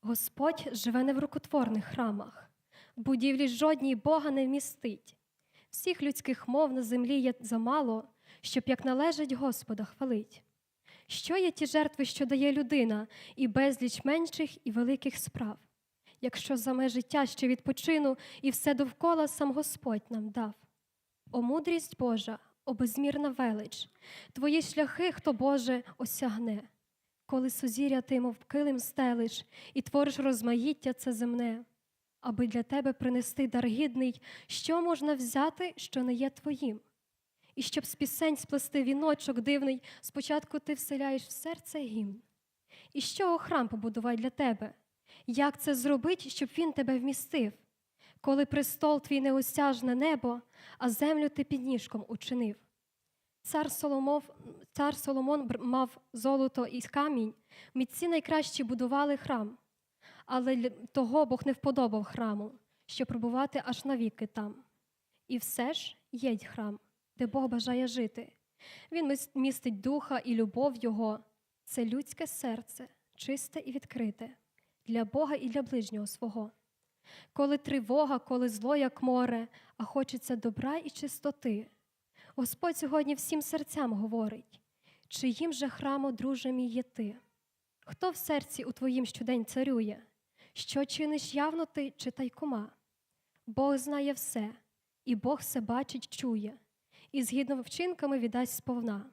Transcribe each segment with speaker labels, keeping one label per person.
Speaker 1: Господь живе не в рукотворних храмах, в будівлі жодній Бога не вмістить. Всіх людських мов на землі є замало, щоб як належить Господа хвалить. Що є ті жертви, що дає людина, і безліч менших і великих справ, якщо за меж життя ще відпочину, і все довкола сам Господь нам дав. О мудрість Божа, о безмірна велич, твої шляхи, хто Боже, осягне, коли сузір'я ти, мов килим стелиш, і твориш розмаїття це земне, аби для тебе принести дар гідний, що можна взяти, що не є твоїм. І щоб з пісень сплести віночок дивний, спочатку ти вселяєш в серце гімн. І з чого храм побудувай для тебе? Як це зробить, щоб він тебе вмістив? Коли престол твій неосяжне небо, а землю ти під ніжком учинив. Цар Соломов, цар Соломон мав золото і камінь, митці найкращі будували храм, але того Бог не вподобав храму, щоб пробувати аж навіки там. І все ж є храм, де Бог бажає жити. Він містить духа і любов Його. Це людське серце, чисте і відкрите, для Бога і для ближнього свого. Коли тривога, коли зло, як море, а хочеться добра і чистоти. Господь сьогодні всім серцям говорить, чиїм же храму, друже мій, є ти? Хто в серці у твоїм щодень царює? Що чиниш явно ти чи тайкома? Бог знає все, і Бог все бачить, чує, і згідно вчинками віддасть сповна.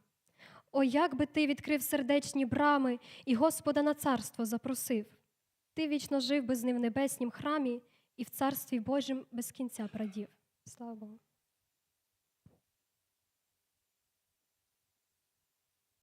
Speaker 1: О, як би ти відкрив сердечні брами і Господа на царство запросив. Ти вічно жив би з ним в небеснім храмі і в царстві Божім без кінця прадів. Слава Богу.